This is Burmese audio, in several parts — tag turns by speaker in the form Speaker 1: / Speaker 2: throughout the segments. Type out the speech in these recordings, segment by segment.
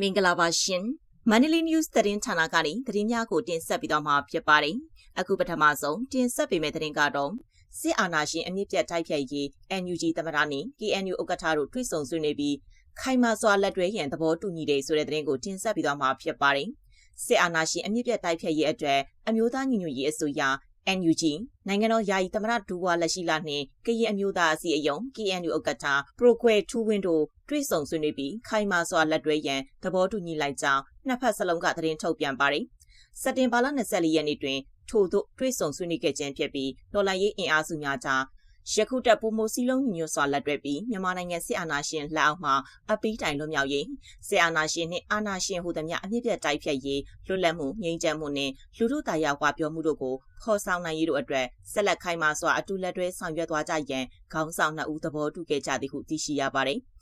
Speaker 1: မင်္ဂလာပါရှင်မန္တလေး news သတင်းဌာနကနေသတင်းများကိုတင်ဆက်ပြီးတော့မှာဖြစ်ပါတယ်အခုပထမဆုံးတင်ဆက်ပေးမယ့်သတင်းကတော့စစ်အာဏာရှင်အမြင့်ပြတ်တိုက်ဖြတ်ရေး NUG သမ္မတနဲ့ KNU ဥက္ကဋ္ဌတို့တွေ့ဆုံဆွေးနွေးပြီးခိုင်မာစွာလက်တွဲရန်သဘောတူညီတဲ့ဆိုတဲ့သတင်းကိုတင်ဆက်ပြီးတော့မှာဖြစ်ပါတယ်စစ်အာဏာရှင်အမြင့်ပြတ်တိုက်ဖြတ်ရေးအတွက်အမျိုးသားညီညွတ်ရေးအစိုးရ NUG နိုင်ငံတော်ယာယီသမ္မတဒူဝါလက်ရှိလာနှင့်ကရင်အမျိုးသားအစည်းအရုံး KNU ဥက္ကဋ္ဌပရိုကွယ်ထူဝင်းတို့တွေ့ဆုံဆွေးနွေးပြီးခိုင်မာစွာလက်တွဲရန်သဘောတူညီလိုက်ကြောင်းနှစ်ဖက်စလုံးကသတင်းထုတ်ပြန်ပါတယ်။စက်တင်ဘာလ24ရက်နေ့တွင်ထို့သို့တွေ့ဆုံဆွေးနွေးခဲ့ခြင်းဖြစ်ပြီးဒေါ်လာရေးအင်အားစုများကြား ယခုတက်ပုံမစီလုံးညီညွတ်စွာလက်တွဲပြီးမြန်မာနိုင်ငံစစ်အာဏာရှင်လက်အောက်မှအပိတိုင်လွတ်မြောက်ရေးစစ်အာဏာရှင်နှင့်အာဏာရှင်ဟူသည်များအမြင့်ပြတ်တိုက်ဖြတ်ရေးလွတ်လပ်မှုငြိမ်းချမ်းမှုနှင့်လူထုတာယာကွာပြောမှုတို့ကိုဖော်ဆောင်နိုင်ရေးတို့အတွက်ဆက်လက်ခိုင်မာစွာအတူလက်တွဲဆောင်ရွက်သွားကြရန်ခေါင်းဆောင်နှစ်ဦးသဘောတူခဲ့ကြသည်ဟုသိရှိရပါတယ်။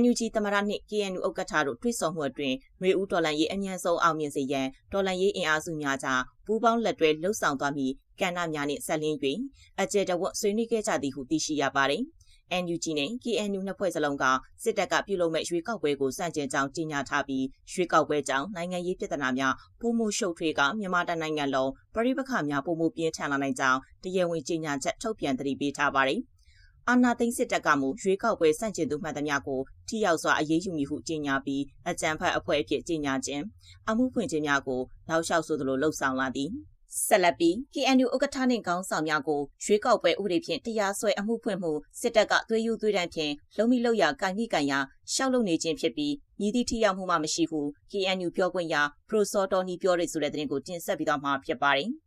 Speaker 1: NUG သမရနှင့် KNU ဥက္ကဋ္ဌတို့တွေ့ဆုံမှုအတွင်းမျိုးဦးဒေါ်လာရေးအမြန်ဆုံးအောင်မြင်စေရန်ဒေါ်လာရေးအင်အားစုများကြားပူးပေါင်းလက်တွဲလှုပ်ဆောင်သွားမည်ကဏ္ဍများနှင့်ဆက်လင်း၍အကျယ်တဝတ်ဆွေးနွေးခဲ့ကြသည်ဟုသိရှိရပါတယ်။ NUG နဲ့ KNU နှစ်ဖွဲ့စလုံးကစစ်တပ်ကပြုလုပ်မဲ့ရွေးကောက်ပွဲကိုစန့်ကျင်ကြောင်းကြေညာထားပြီးရွေးကောက်ပွဲကြောင့်နိုင်ငံရေးပြည်ထနာများပုံမှုရှုပ်ထွေးကမြန်မာတိုင်းနိုင်ငံလုံးပြည်ပခါများပုံမှုပြင်းထန်လာနိုင်ကြောင်းတရားဝင်ကြေညာချက်ထုတ်ပြန်သတိပေးထားပါတယ်။ အာဏာသိမ်းစစ်တပ်ကမှရွေးကောက်ပွဲဆန့်ကျင်သူမှန်သမျှကိုထိရောက်စွာအရေးယူမည်ဟုကြေညာပြီးအကြံဖတ်အဖွဲ့အဖြစ်ကြေညာခြင်းအမှုဖွင့်ခြင်းများကိုနောက်လျှောက်ဆိုသလိုလှုပ်ဆောင်လာသည်ဆက်လက်ပြီး KNU ဥက္ကဋ္ဌနှင့်ခေါင်းဆောင်များကိုရွေးကောက်ပွဲဥပဒေဖြင့်တရားစွဲအမှုဖွင့်မှုစစ်တပ်ကသွေးယူသွေးတန်းဖြင့်လုံမိလောက်ရကင်မိကန်ရရှောက်လုံနေခြင်းဖြစ်ပြီးညီသည့်ထိရောက်မှုမှမရှိဟု KNU ပြောခွင့်ရပရိုစောတော်နီပြောရဆိုတဲ့သတင်းကိုတင်ဆက်ပြီးတော့မှာဖြစ်ပါတယ်။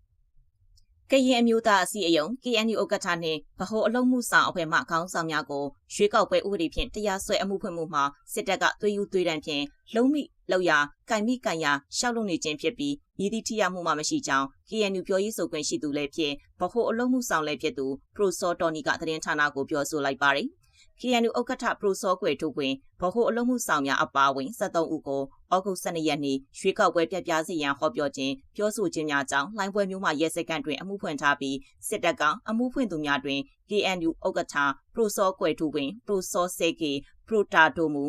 Speaker 1: ကရင်အမျိုးသားအစည်းအရုံး KNU ဥက္ကဋ္ဌနှင့်ဗဟိုအလုံးမှုဆောင်အဖွဲ့မှခေါင်းဆောင်များကိုရွေးကောက်ပွဲဥပဒေဖြင့်တရားစွဲအမှုဖွင့်မှုမှာစစ်တပ်ကသွေးယူသွေးတန်းဖြင့်လုံးမိလောက်ရကင်မိကင်ရရှောက်လုံနေခြင်းဖြစ်ပြီးမြည်သည့်ထိရမှုမှမရှိကြောင်း KNU ပြောရေးဆိုခွင့်ရှိသူလည်းဖြစ်ဗဟိုအလုံးမှုဆောင်လည်းဖြစ်သူပရိုစောတော်နီကသတင်းဌာနကိုပြောဆိုလိုက်ပါတယ်။ KNU ဥက္ကဋ္ဌပရိုစောကွယ်ထုတ်ဝင်ဗဟိုအလုံးမှုဆောင်များအပါအဝင်73ဦးကိုဩဂုတ်12ရက်နေ့ရွေးကောက်ပွဲပြပြစီရန်ဟောပြောခြင်းပြောဆိုခြင်းများကြောင့်လိုင်းပွဲမျိုးမှရဲစခန်းတွင်အမှုဖွင့်ထားပြီးစစ်တပ်ကအမှုဖွင့်သူများတွင် KNU ဥက္ကဋ္ဌပရိုစောကွယ်ထုတ်ဝင်ပရိုစောစေကေပရိုတာတိုမူ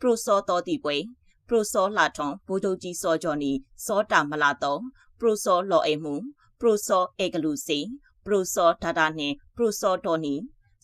Speaker 1: ပရိုစောတော်တီပွဲပရိုစောလာထွန်ဗိုလ်ချုပ်ကြီးစောကျော်နီစောတာမလာတော်ပရိုစောလော်အိမ်မှုပရိုစောအေဂလူစီပရိုစောဒါဒါနှင့်ပရိုစောတော်နီ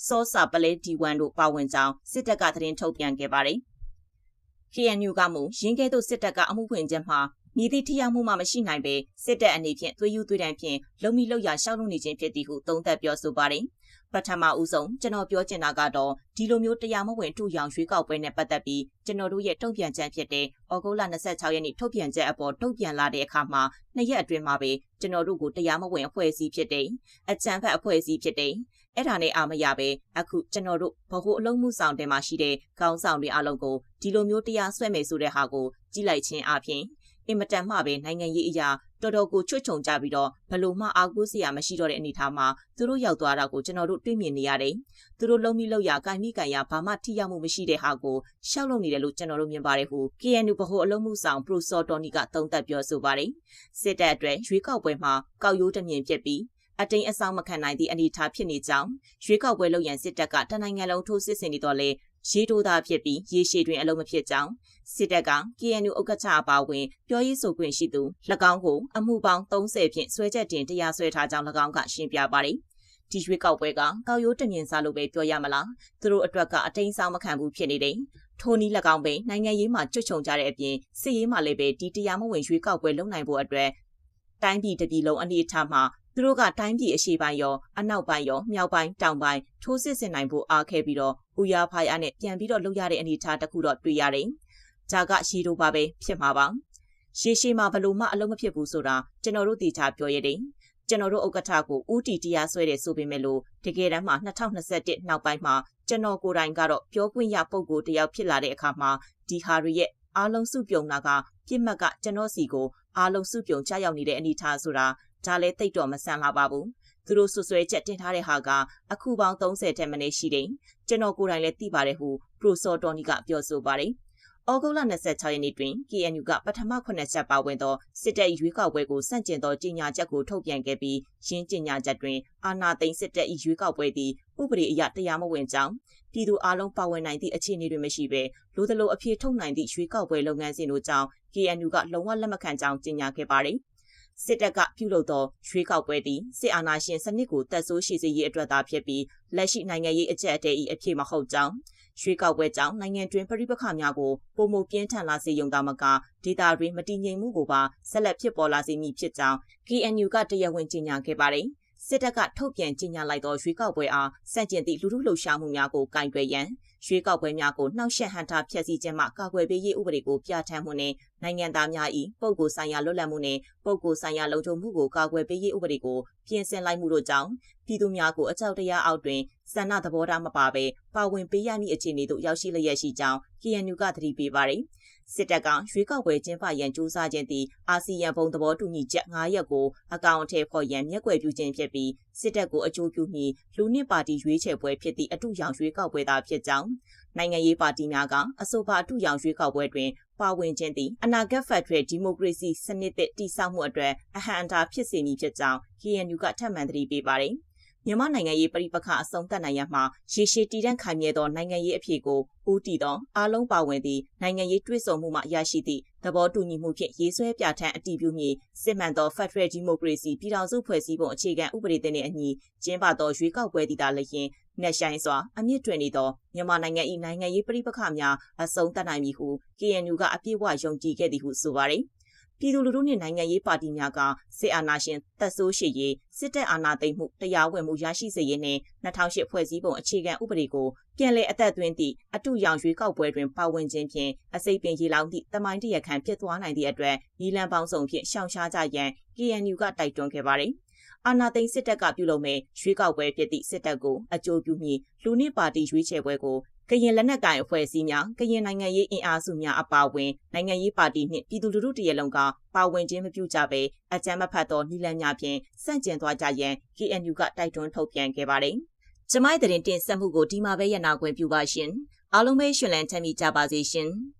Speaker 1: စောစာပလဲဒီဝမ်တို့ပါဝင်ကြောင်းစစ်တပ်ကသတင်းထုတ်ပြန်ခဲ့ပါတယ်။ KNU ကမှရင်းကဲသို့စစ်တပ်ကအမှုဖွင့်ခြင်းမှာမြည်သည့်ထိရောက်မှုမှမရှိနိုင်ပေစစ်တပ်အနေဖြင့်သွေးယူသွေးတန်းဖြင့်လုံမီလောက်ရရှောက်လုံနေခြင်းဖြစ်သည်ဟုသုံးသပ်ပြောဆိုပါတယ်ပထမဦးဆုံးကျွန်တော်ပြောချင်တာကတော့ဒီလိုမျိုးတရားမဝင်ထူရောင်ရွေးကောက်ပွဲနဲ့ပတ်သက်ပြီးကျွန်တော်တို့ရဲ့တုံ့ပြန်ချက်ဖြစ်တဲ့ဩဂုတ်လ26ရက်နေ့ထုတ်ပြန်ချက်အပေါ်တုံ့ပြန်လာတဲ့အခါမှာနှစ်ရက်အတွင်းမှာပဲကျွန်တော်တို့ကိုတရားမဝင်အဖွဲ့အစည်းဖြစ်တဲ့အကြမ်းဖက်အဖွဲ့အစည်းဖြစ်တဲ့ အဲ့ဒါနဲ့အာမရပဲအခုကျွန်တော်တို့ဘ ਹੁ အလုံးမှုဆောင်တင်မှာရှိတဲ့ခေါင်းဆောင်တွေအလုံးကိုဒီလိုမျိုးတရားစွဲမယ်ဆိုတဲ့ဟာကိုကြည့်လိုက်ခြင်းအပြင်အင်မတန်မှပဲနိုင်ငံရေးအရာတော်တော်ကိုချွတ်ချုံကြပြီးတော့ဘလို့မှအားကိုးစရာမရှိတော့တဲ့အနေအထားမှာသူတို့ရောက်သွားတာကိုကျွန်တော်တို့တွေ့မြင်နေရတယ်။သူတို့လုံးမိလောက်ရကင်မိကန်ရဘာမှထိရောက်မှုမရှိတဲ့ဟာကိုရှောက်လုံနေတယ်လို့ကျွန်တော်တို့မြင်ပါတယ်ဟု KNU ဗဟိုအလုံးမှုဆောင်ပရိုစော်တော်နီကသုံးသပ်ပြောဆိုပါတယ်။စစ်တပ်အတွက်ရွေးကောက်ပွဲမှာကောက်ရိုးတမြင်ဖြစ်ပြီး အတိန်အဆောင်မခံနိုင်သည့်အနေအထားဖြစ်နေကြောင်းရွေးကောက်ပွဲလုပ်ရန်စစ်တပ်ကတနိုင်ငံလုံးထိုးစစ်ဆင်နေတော့လေရေတိုးသားဖြစ်ပြီးရေရှည်တွင်အလုံးမဖြစ်ကြောင်းစစ်တပ်က KNU ဥက္ကဋ္ဌအပါအဝင်ပြောရေးဆိုခွင့်ရှိသူ၎င်းကိုအမှုပေါင်း30ဖြင့်ဆွဲချက်တင်တရားစွဲထားကြောင်း၎င်းကရှင်းပြပါတယ်ဒီရွေးကောက်ပွဲကကောက်ရိုးတမြင်စားလို့ပဲပြောရမလားသူတို့အတွက်ကအတိန်ဆောင်မခံဘူးဖြစ်နေတယ်ထိုနည်း၎င်းပဲနိုင်ငံရေးမှာကြွချုံကြတဲ့အပြင်စစ်ရေးမှာလည်းပဲဒီတရားမဝင်ရွေးကောက်ပွဲလုပ်နိုင်ဖို့အတွက်တိုင်းပြည်တပြည်လုံးအနေအထားမှာ သူတို့ကတိုင်းပြည်အရှိပိုင်းရောအနောက်ပိုင်းရောမြောက်ပိုင်းတောင်ပိုင်းထိုးစစ်ဆင်နိုင်ဖို့အားခဲပြီးတော့ဦးရဖိုင်အားနဲ့ပြန်ပြီးတော့လုပ်ရတဲ့အနေအထားတစ်ခုတော့တွေ့ရတယ်။ဂျာကရှီတို့ပါပဲဖြစ်မှာပါ။ရှေးရှေးမှာဘလို့မှအလုံးမဖြစ်ဘူးဆိုတာကျွန်တော်တို့တေချာပြောရတယ်။ကျွန်တော်တို့ဥက္ကဋ္ဌကိုဦးတီတရားဆွဲတယ်ဆိုပေမဲ့လို့တကယ်တမ်းမှာ2021နောက်ပိုင်းမှာကျွန်တော်ကိုယ်တိုင်ကတော့ပြောခွင့်ရပုံကိုတယောက်ဖြစ်လာတဲ့အခါမှာဒီဟာရီရဲ့အားလုံးစုပြုံတာကပြစ်မှတ်ကကျွန်တော်စီကိုအားလုံးစုပြုံချရောက်နေတဲ့အနေအထားဆိုတာ ဒါလည်းတိတ်တော့မဆန်လာပါဘူးသူတို့ဆွဆွဲချက်တင်ထားတဲ့ဟာကအခုပေါင်း30ထက်မနည်းရှိတယ်ကျွန်တော်ကိုယ်တိုင်လည်းသိပါတယ်ဟုပရိုစော်တော်နီကပြောဆိုပါတယ်ဩဂုတ်လ26ရက်နေ့တွင် KNU ကပထမ9ချက်ပါဝင်သောစစ်တပ်ရွေးကောက်ပွဲကိုစန့်ကျင်သောကြေညာချက်ကိုထုတ်ပြန်ခဲ့ပြီးရင်းကြေညာချက်တွင်အာဏာသိမ်းစစ်တပ်၏ရွေးကောက်ပွဲသည်ဥပဒေအရတရားမဝင်ကြောင်းပြည်သူအလုံးပါဝင်နိုင်သည့်အခြေအနေတွေမရှိဘဲလိုသလိုအပြေထုတ်နိုင်သည့်ရွေးကောက်ပွဲလုပ်ငန်းစဉ်တို့ကြောင့် KNU ကလုံးဝလက်မခံကြောင်းကြေညာခဲ့ပါသည် စစ်တပ်ကပြုလုပ်သောရွေးကောက်ပွဲသည်စစ်အာဏာရှင်စနစ်ကိုတပ်ဆိုးရှိစေရေးအတွက်သာဖြစ်ပြီးလက်ရှိနိုင်ငံရေးအကြက်အတဲ၏အဖြစ်မဟုတ်ကြောင်းရွှေကောက်ပွဲကြောင့်နိုင်ငံတွင်းပြည်ပခါများကိုပုံမပြင်းထန်လာစေရုံသာမကဒေတာတွင်မတည်ငြိမ်မှုကိုပါဆက်လက်ဖြစ်ပေါ်လာစေမည်ဖြစ်ကြောင်း KNU ကတရားဝင်ကြေညာခဲ့ပါတယ်စစ်တပ်ကထုတ်ပြန်ကြေညာလိုက်သောရွေးကောက်ပွဲအားစန့်ကျင်သည့်လူထုလှုပ်ရှားမှုများကိုကင်တွယ်ရန် ရွေးကောက်ပွဲများကိုနှောက်ယှက်ဟန်တာဖျက်ဆီးခြင်းမှကာကွယ်ပေးရေးဥပဒေကိုပြဋ္ဌာန်းမှုနှင့်နိုင်ငံသားများ၏ပုဂ္ဂိုလ်ဆိုင်ရာလွတ်လပ်မှုနှင့်ပုဂ္ဂိုလ်ဆိုင်ရာလုံခြုံမှုကိုကာကွယ်ပေးရေးဥပဒေကိုပြင်ဆင်လိုက်မှုတို့ကြောင့်ပြည်သူများကိုအကြောက်တရားအောက်တွင်စန္ဒသဘောထားမပါဘဲပါဝင်ပေးရမည့်အခြေအနေသို့ရောက်ရှိလျက်ရှိကြောင်း KNU ကသတိပေးပါသည် စစ်တပ်ကရွေးကောက်ပွဲကျင်းပရန်ကြိုးစားခြင်းသည်အာဆီယံဘုံသဘောတူညီချက်9ရက်ကိုအကောင့်အထည်ဖော်ရန်မျက်ကွယ်ပြုခြင်းဖြစ်ပြီးစစ်တပ်ကိုအကျိုးပြုမည့်လူနစ်ပါတီရွေးချယ်ပွဲဖြစ်သည့်အတူရောင်ရွေးကောက်ပွဲသာဖြစ်ကြောင်းနိုင်ငံရေးပါတီများကအဆိုပါအတူရောင်ရွေးကောက်ပွဲတွင်ပါဝင်ခြင်းသည်အနာဂတ်ဖက်ဒရယ်ဒီမိုကရေစီစနစ်သစ်တည်ဆောက်မှုအတွက်အဟံအတာဖြစ်စေမည်ဖြစ်ကြောင်း KNU ကထပ်မံသတိပေးပါတယ်။ မြန်မာနိုင်ငံရေးပြည်ပခအဆုံးသတ်နိုင်ရမှာရေရှည်တည်တံ့ခိုင်မြဲသောနိုင်ငံရေးအဖြစ်ကိုဦးတည်သောအားလုံးပါဝင်သည့်နိုင်ငံရေးတွဲဆုံမှုမှရရှိသည့်သဘောတူညီမှုဖြင့်ရေးဆွဲပြဋ္ဌာန်းအတည်ပြုမည်စစ်မှန်သော Federal Democracy ပြည်ထောင်စုဖွဲ့စည်းပုံအခြေခံဥပဒေသစ်နှင့်အညီကျင်းပသောရွေးကောက်ပွဲသည်သာလျှင်နှက်ဆိုင်စွာအမြင့်တွင်နေသောမြန်မာနိုင်ငံ၏နိုင်ငံရေးပြည်ပခများအဆုံးသတ်နိုင်မည်ဟု KNU ကအပြည့်အဝယုံကြည်ခဲ့သည်ဟုဆိုပါသည် ပြည်သူလူထုနှင့်နိုင်ငံရေးပါတီများကစစ်အာဏာရှင်တပ်ဆိုးရှိရေးစစ်တပ်အာဏာသိမ်းမှုတရားဝင်မှုရရှိစေရေးနှင့်2008ဖွဲ့စည်းပုံအခြေခံဥပဒေကိုပြန်လည်အသက်သွင်းသည့်အတူရောင်ရွေးကောက်ပွဲတွင်ပါဝင်ခြင်းဖြင့်အစိပ်ပင်ရေလောင်းသည့်တမိုင်းတရခန့်ဖြစ်သွားနိုင်သည့်အတွက်နီလန်ပေါင်းစုံဖြင့်ရှောင်ရှားကြရန် KNU ကတိုက်တွန်းခဲ့ပါသည်အာနာသိန်းစစ်တပ်ကပြုလုပ်မဲ့ရွေးကောက်ပွဲဖြစ်သည့်စစ်တပ်ကိုအကြိုပြုမိလူနစ်ပါတီရွေးချယ်ပွဲကို ကရင်လက်နက်ကိုင်အဖွဲ့အစည်းများကရင်နိုင်ငံရေးအင်အားစုများအပါအဝင်နိုင်ငံရေးပါတီနှင့်ပြည်သူလူထုတရလုံးကပါဝင်ခြင်းမပြုကြဘဲအကြမ်းမဖက်သောနီလန်များဖြင့်စန့်ကျင်သွားကြရန် KNU ကတိုက်တွန်းထုတ်ပြန်ခဲ့ပါတယ်။ကျမိုင်းတဲ့တင်ဆက်မှုကိုဒီမှာပဲရနာခွင့်ပြုပါရှင်။အားလုံးပဲရှင်လန်းချမ်းမြေ့ကြပါစေရှင်။